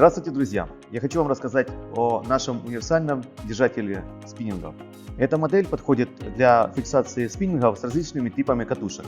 Здравствуйте, друзья! Я хочу вам рассказать о нашем универсальном держателе спиннингов. Эта модель подходит для фиксации спиннингов с различными типами катушек.